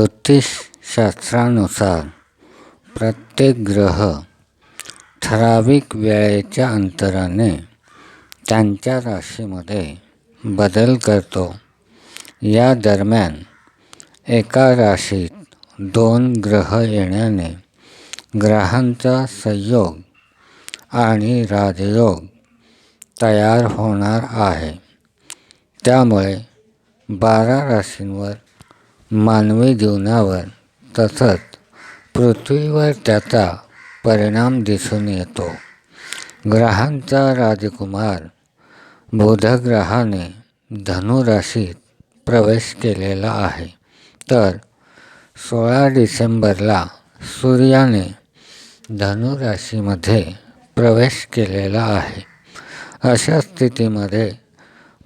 ज्योतिषशास्त्रानुसार प्रत्येक ग्रह ठराविक वेळेच्या अंतराने त्यांच्या राशीमध्ये बदल करतो. या दरम्यान एका राशीत दोन ग्रह येण्याने ग्रहांचा संयोग आणि राजयोग तयार होणार आहे. त्यामुळे बारा राशींवर मानवी जीवनावर तसंच पृथ्वीवर त्याचा परिणाम दिसून येतो. ग्रहांचा राजकुमार बुधग्रहाने धनुराशीत प्रवेश केलेला आहे. तर सोळा डिसेंबरला सूर्याने धनुराशीमध्ये प्रवेश केलेला आहे. अशा स्थितीमध्ये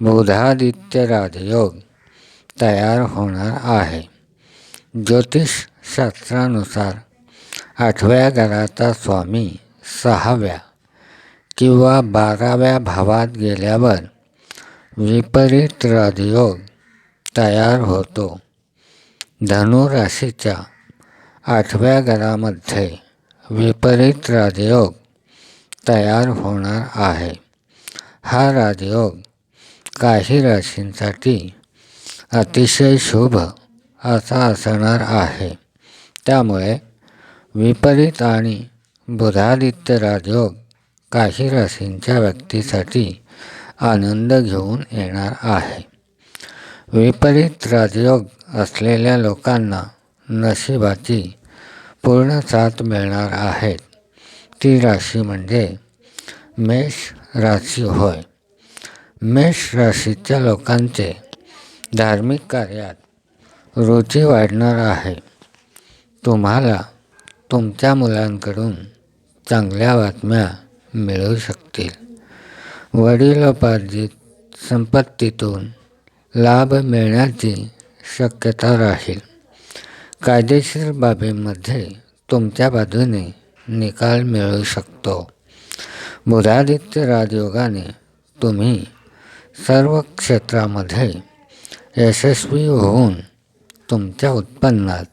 बुधादित्य राजयोग तयार होणार आहे. ज्योतिषशास्त्रानुसार आठव्या घराचा स्वामी सहाव्या किंवा बाराव्या भावात गेल्यावर विपरीत राजयोग तयार होतो. धनुराशीच्या आठव्या घरामध्ये विपरीत राजयोग तयार होणार आहे. हा राजयोग काही राशींसाठी अतिशय शुभ असा असणार आहे. त्यामुळे विपरीत आणि बुधादित्य राजयोग काही राशींच्या व्यक्तीसाठी आनंद घेऊन येणार आहे. विपरीत राजयोग असलेल्या लोकांना नशिबाची पूर्ण साथ मिळणार आहेत ती राशी म्हणजे मेष राशी होय. मेष राशीच्या लोकांचे धार्मिक कार्यात रुची वाढणार आहे. तुम्हाला तुमच्या मुलांकडून चांगल्या बातम्या मिळू शकतील. वडिलोपार्जित संपत्तीतून लाभ मिळण्याची शक्यता राहील. कायदेशीर बाबींमध्ये तुमच्या बाजूने निकाल मिळू शकतो. बुधादित्य राजयोगाने तुम्ही सर्व क्षेत्रामध्ये यशस्वी होऊन तुमच्या उत्पन्नात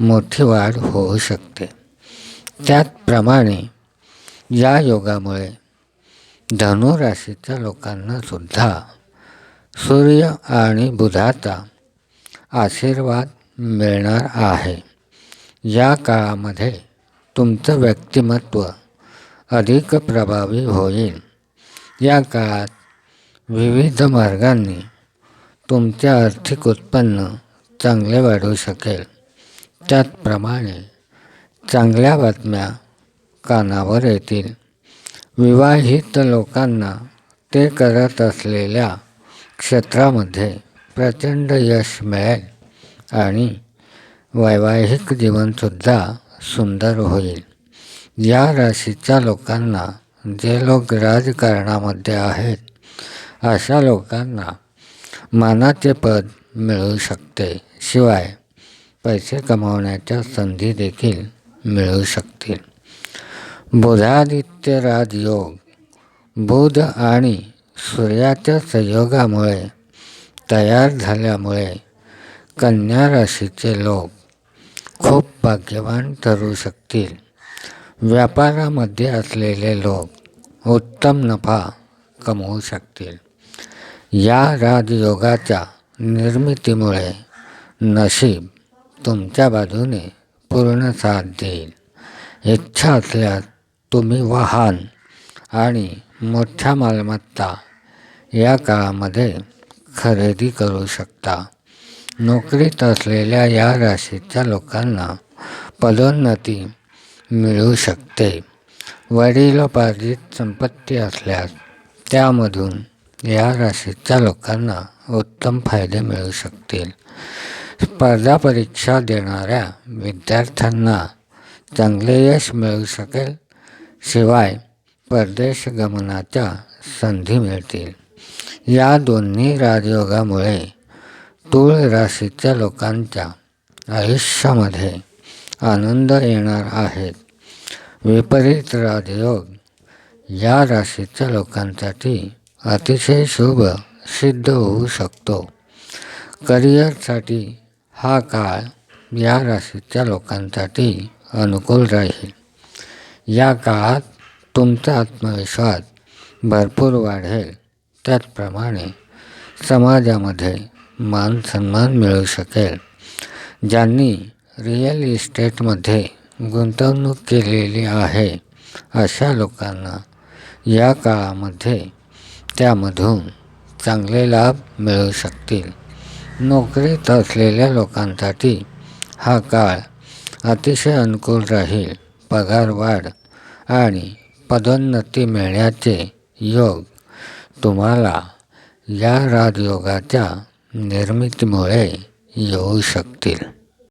मोठी वाढ होऊ शकते. त्याचप्रमाणे या योगामुळे धनुराशीच्या लोकांनासुद्धा सूर्य आणि बुधाचा आशीर्वाद मिळणार आहे. या काळामध्ये तुमचं व्यक्तिमत्व अधिक प्रभावी होईल. या काळात विविध मार्गांनी तुमचे आर्थिक उत्पन्न चांगले वाढू शकेल. त्याचप्रमाणे चांगल्या बातम्या कानावर येतील. विवाहित लोकांना ते करत असलेल्या क्षेत्रामध्ये प्रचंड यश मिळेल आणि वैवाहिक जीवनसुद्धा सुंदर होईल. या राशीच्या लोकांना जे लोक राजकारणामध्ये आहेत अशा लोकांना मानाचे पद मिळू शकते. शिवाय पैसे कमावण्याच्या संधी देखील मिळू शकतील. बुधादित्य राजयोग बुध आणि सूर्याच्या संयोगामुळे तयार झाल्यामुळे कन्या राशीचे लोक खूप भाग्यवान ठरू शकतील. व्यापारामध्ये असलेले लोक उत्तम नफा कमवू शकतील. या राजयोगाच्या निर्मितीमुळे नशीब तुमच्या बाजूने पूर्ण साथ देईल. इच्छा असल्यास तुम्ही वाहन आणि मोठ्या मालमत्ता या काळामध्ये खरेदी करू शकता. नोकरीत असलेल्या या राशीच्या लोकांना पदोन्नती मिळू शकते. वडिलोपार्जित संपत्ती असल्यास त्यामधून या राशीच्या लोकांना उत्तम फायदे मिळू शकतील. स्पर्धा परीक्षा देणाऱ्या विद्यार्थ्यांना चांगले यश मिळू शकेल शिवाय परदेश गमनाच्या संधी मिळतील. या दोन्ही राजयोगामुळे तूळ राशीच्या लोकांच्या आयुष्यामध्ये आनंद येणार आहेत विपरीत राजयोग या राशीच्या लोकांसाठी अतिशय शुभ सिद्ध होऊ शकतो. करिअरसाठी हा काळ या राशीच्या लोकांसाठी अनुकूल राहील. या काळात तुमचा आत्मविश्वास भरपूर वाढेल. त्याचप्रमाणे समाजामध्ये मान सन्मान मिळू शकेल. ज्यांनी रिअल इस्टेटमध्ये गुंतवणूक केलेली आहे अशा लोकांना या काळामध्ये त्यामधून चांगले लाभ मिळू शकतील. नोकरीत असलेल्या लोकांसाठी हा काळ अतिशय अनुकूल राहील. पगारवाढ आणि पदोन्नती मिळण्याचे योग तुम्हाला या राजयोगाच्या निर्मितीमुळे येऊ शकतील.